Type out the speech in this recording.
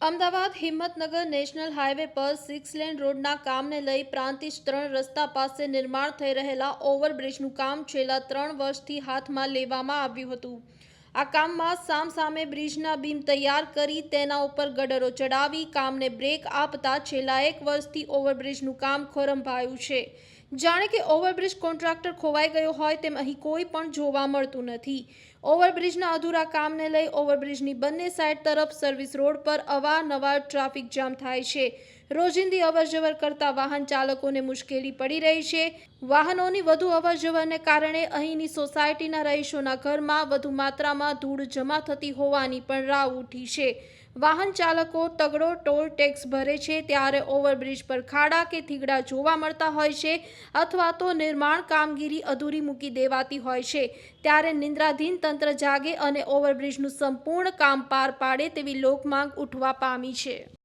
Ahmedabad Himmatnagar national highway પર six lane રોડના કામને લઈ પ્રાંતિજ ત્રણ રસ્તા પાસે નિર્માણ થઈ રહેલા ઓવરબ્રિજનું કામ છેલ્લા ત્રણ વર્ષથી હાથમાં લેવામાં આવ્યું હતું. આ કામમાં સામસામે બ્રિજના બીમ તૈયાર કરી તેના ઉપર ગડરો ચડાવી કામને બ્રેક આપતા છેલ્લા એક વર્ષથી ઓવરબ્રિજનું કામ ખોરંભાયું છે. જાણે કે ઓવરબ્રિજ કોન્ટ્રાક્ટર ખોવાઈ ગયો હોય તેમ અહીં કોઈ પણ જોવા મળતું નથી. ઓવરબ્રિજના અધૂરા કામને લઈ ઓવરબ્રિજની બંને સાઈડ તરફ સર્વિસ રોડ પર અવારનવાર ટ્રાફિક જામ થાય છે. રોજિંદી અવરજવર કરતા વાહન ચાલકોને મુશ્કેલી પડી રહી છે. વાહનોની વધુ અવરજવરને કારણે અહીંની સોસાયટીના રહીશોના ઘરમાં વધુ માત્રામાં ધૂળ જમા થતી હોવાની પણ રાવ ઉઠી છે. વાહન ચાલકો તગડો ટોલ ટેક્સ ભરે છે ત્યારે ઓવરબ્રિજ પર ખાડા કે થીગડા જોવા મળતા હોય છે. અથવા તો નિર્માણ કામગીરી અધૂરી મૂકી દેવાતી હોય છે. ત્યારે નિંદ્રાધીન તંત્ર જાગે અને ઓવરબ્રિજનું સંપૂર્ણ કામ પાર પાડે તેવી લોકમાંગ ઉઠવા પામી છે.